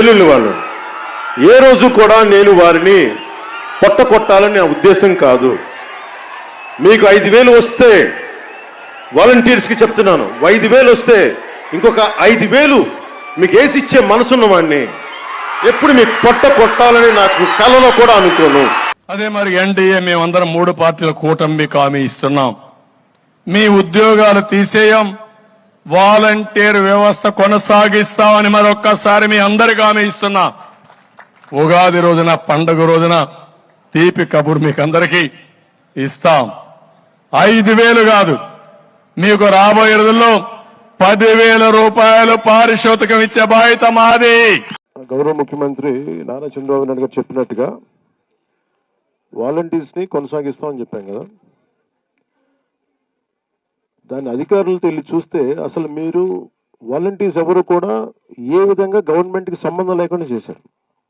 చెల్లెళ్ళు వాళ్ళు ఏ రోజు కూడా నేను వారిని పొట్ట కొట్టాలని నా ఉద్దేశం కాదు. మీకు ఐదు వేలు వస్తే వాలంటీర్స్కి చెప్తున్నాను. ఐదు వేలు వస్తే ఇంకొక ఐదు వేలు మీకు వేసిచ్చే మనసున్న వాడిని ఎప్పుడు మీకు పొట్ట కొట్టాలని నాకు కలలో కూడా అనుకోను. అదే మరి ఎన్డీఏ మేమందరం మూడు పార్టీల కూటమి హామీ ఇస్తున్నాం. మీ ఉద్యోగాలు తీసేయం. వాలంటీర్ వ్యవస్థ కొనసాగిస్తామని మరొక్కసారి మీ అందరికీ హామీ ఇస్తున్నా. ఉగాది రోజున పండుగ రోజున తీపి కబుర్ మీకు అందరికీ ఇస్తాం. ఐదు వేలు కాదు. మీకు రాబోయే రోజుల్లో పదివేల రూపాయలు పారితోషికం ఇచ్చే బాధ్యత మాది. గౌరవ ముఖ్యమంత్రి నారా చంద్రబాబు నాయుడు గారు చెప్పినట్టుగా వాలంటీర్స్ని కొనసాగిస్తామని చెప్పాం కదా. దాని అధికారులతో వెళ్ళి చూస్తే అసలు మీరు వాలంటీర్స్ ఎవరు కూడా ఏ విధంగా గవర్నమెంట్కి సంబంధం లేకుండా చేశారు?